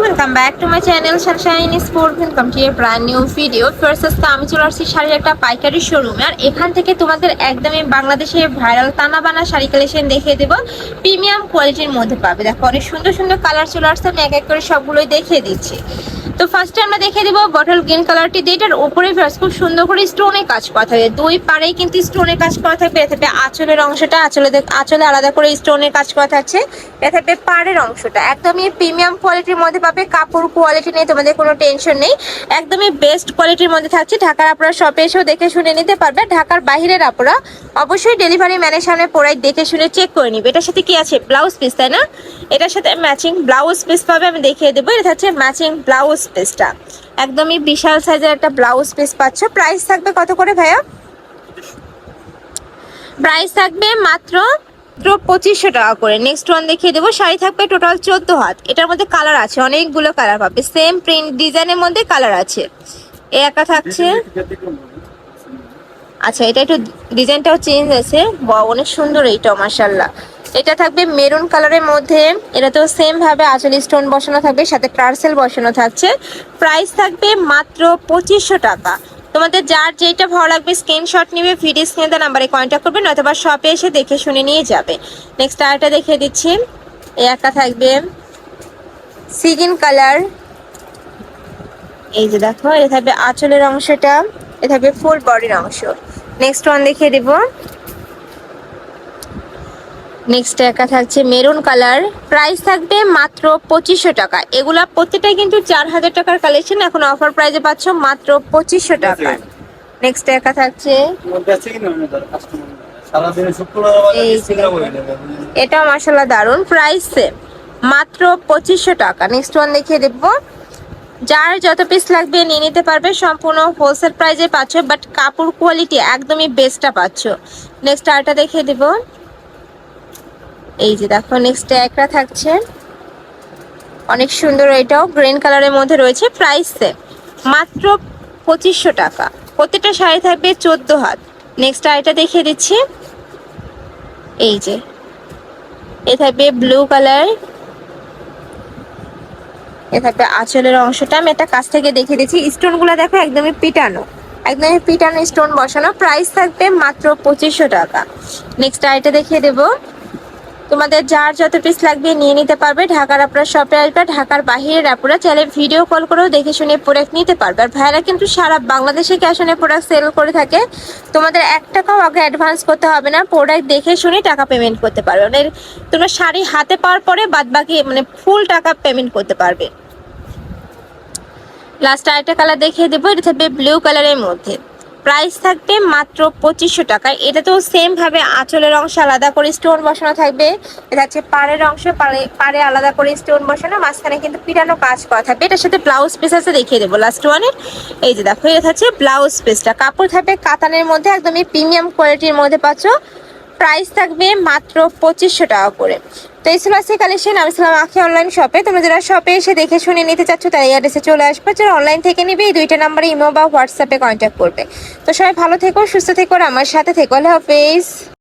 Welcome back to my channel sunshine sport welcome to your brand new video first তো আমি চলে আসছি শাড়ির একটা পাইকারি শোরুম আর এখান থেকে তোমাদের একদমই বাংলাদেশের ভাইরাল তানাবানা শাড়ি কালেকশন দেখিয়ে দেবো। প্রিমিয়াম কোয়ালিটির মধ্যে পাবে। দেখো, অনেক সুন্দর সুন্দর কালার চলে আসছে। আমি এক এক করে সবগুলোই দেখিয়ে দিচ্ছি। তো ফার্স্টে আমরা দেখে দিব বটল গ্রিন কালারটি দিয়ে এটার উপরে ফার্স্ট খুব সুন্দর করে স্টোনে কাজ করা থাকবে দুই পারেই কিন্তু স্টোনে কাজ করা থাকবে। এ আঁচলের অংশটা, আঁচলে আঁচলে আলাদা করে স্টোনের কাজ করা থাকছে। এ পাড়ের অংশটা। একদমই প্রিমিয়াম কোয়ালিটির মধ্যে পাবে। কাপড় কোয়ালিটি নিয়ে তোমাদের কোনো টেনশন নেই। একদমই বেস্ট কোয়ালিটির মধ্যে থাকছে। ঢাকার আপনারা শপে এসেও দেখে শুনে নিতে পারবে। ঢাকার বাইরের আপনারা অবশ্যই ডেলিভারি ম্যানের সামনে পড়াই দেখে শুনে চেক করে নিবে। এটার সাথে কি আছে? ব্লাউজ পিস তাই না? এটার সাথে ম্যাচিং ব্লাউজ পিস পাবে, আমি দেখিয়ে দেবো। এটা হচ্ছে ম্যাচিং ব্লাউজ পিসটা একদমই বিশাল সাইজের একটা ব্লাউজ পিস পাচ্ছ। প্রাইস থাকবে কত করে ভাইয়া? প্রাইস থাকবে মাত্র পঁচিশশো টাকা করে। নেক্সট ওয়ান দেখিয়ে দেবো। শাড়ি থাকবে টোটাল চোদ্দ হাত। এটার মধ্যে কালার আছে। অনেকগুলো কালার পাবে। সেম প্রিন্ট ডিজাইনের মধ্যে কালার আছে। এ একা থাকছে। আচ্ছা এটা একটু ডিজাইনটাও চেঞ্জ আছে বা- অনেক সুন্দর এইটাও মাসাল্লাহ এটা থাকবে মেরুন কালারের মধ্যে। এটাতেও সেম ভাবে আঁচল স্টোন বসানো থাকবে, সাথে টার্সেল বসানো থাকছে। প্রাইস থাকবে মাত্র পঁচিশশো টাকা। তোমাদের যার যেটা ভালো লাগবে স্ক্রিনশট নিবে ভিডিও স্ক্রিনে নাম্বারে কন্ট্যাক্ট করবে নয়তো বা শপে এসে দেখে শুনে নিয়ে যাবে। নেক্সট আরেকটা দেখিয়ে দিচ্ছি। এই একটা থাকবে সিগিন কালার। এই যে দেখো, এটা থাকবে আঁচলের অংশটা, এটা থাকবে ফুল বডির অংশ। নেক্সট ওয়ান দেখিয়ে দিব। নেক্সট একা থাকছে মেরুন কালার প্রাইস থাকবে মাত্র পঁচিশশো টাকা। এগুলা প্রত্যেকটাই কিন্তু চার হাজার টাকার কালেকশন এখন অফার প্রাইসে পাচ্ছ মাত্র পঁচিশশো টাকা। নেক্সট একা থাকছে এটাও মাসাল্লাহ দারুণ প্রাইস মাত্র পঁচিশশো টাকা। নেক্সট ওয়ান দেখিয়ে দেবো যার যত পিস লাগবে নিয়ে নিতে পারবে। সম্পূর্ণ হোলসেল প্রাইসে পাচ্ছ বাট কাপড় কোয়ালিটি একদমই বেস্টটা পাচ্ছ। নেক্সট আরটা দেখিয়ে দেবো। এই যে দেখো নেক্সট একটা থাকছে। অনেক সুন্দর, এটাও গ্রিন কালারের মধ্যে রয়েছে। প্রাইস মাত্র পঁচিশশো টাকা। প্রত্যেকটা শাড়ি থাকবে চোদ্দ হাত। নেক্সট আরেকটা দেখিয়ে দিচ্ছি। এই যে, এ থাকবে ব্লু কালার এ থাকবে আঁচলের অংশটা। আমি একটা কাছ থেকে দেখিয়ে দিচ্ছি। স্টোনগুলো দেখো একদমই পিটানো। একদমই পিটানো স্টোন বসানো। প্রাইস থাকবে মাত্র পঁচিশশো টাকা। নেক্সট আইটা দেখিয়ে দেবো। তোমাদের যার যত পিস লাগবে নিয়ে নিতে পারবে। ঢাকার আপনার শপে আসবে, ঢাকার বাহিরের আপনারা চাইলে ভিডিও কল করেও দেখে শুনে প্রোডাক্ট নিতে পারবে। আর ভাইরা কিন্তু সারা বাংলাদেশে ক্যাশ অনে প্রোডাক্ট সেল করে থাকে। তোমাদের এক টাকাও আগে অ্যাডভান্স করতে হবে না। প্রোডাক্ট দেখে শুনে টাকা পেমেন্ট করতে পারবে। মানে তোমরা শাড়ি হাতে পাওয়ার পরে বাদ বাকি মানে ফুল টাকা পেমেন্ট করতে পারবে। লাস্ট আরেকটা কালার দেখিয়ে দেবো। এটা থাকবে ব্লু কালারের মধ্যে। প্রাইস থাকবে মাত্র পঁচিশশো টাকা এটা তো সেমভাবে আঁচলের অংশ, আলাদা করে স্টোন বসানো থাকবে। এটা হচ্ছে পাড়ের অংশ, পাড়ে পাড়ে আলাদা করে স্টোন বসানো, মাঝখানে কিন্তু পিটানো কাজ করা থাকবে। এটার সাথে ব্লাউজ পিস আছে, দেখিয়ে দেবো লাস্ট ওয়ানের এই যে দেখো, এটা হচ্ছে ব্লাউজ পিসটা কাপড় থাকবে কাতানের মধ্যে, একদমই প্রিমিয়াম কোয়ালিটির মধ্যে পাচ্ছ। প্রাইস থাকবে মাত্র পঁচিশশো টাকা করে। তো এই ছিল আজকে কালেকশন আমি ছিলাম আখি অনলাইন শপে তোমরা যারা শপে এসে দেখে শুনে নিতে চাচ্ছ, তারা এই অ্যাড্রেসে চলে আসবে। যারা অনলাইন থেকে নিবে, এই দুইটা নাম্বারে ইমো বা হোয়াটসঅ্যাপে কন্ট্যাক্ট করবে। তো সবাই ভালো থেকো, সুস্থ থেকো আমার সাথে থেকো। আল্লাহ হাফেজ।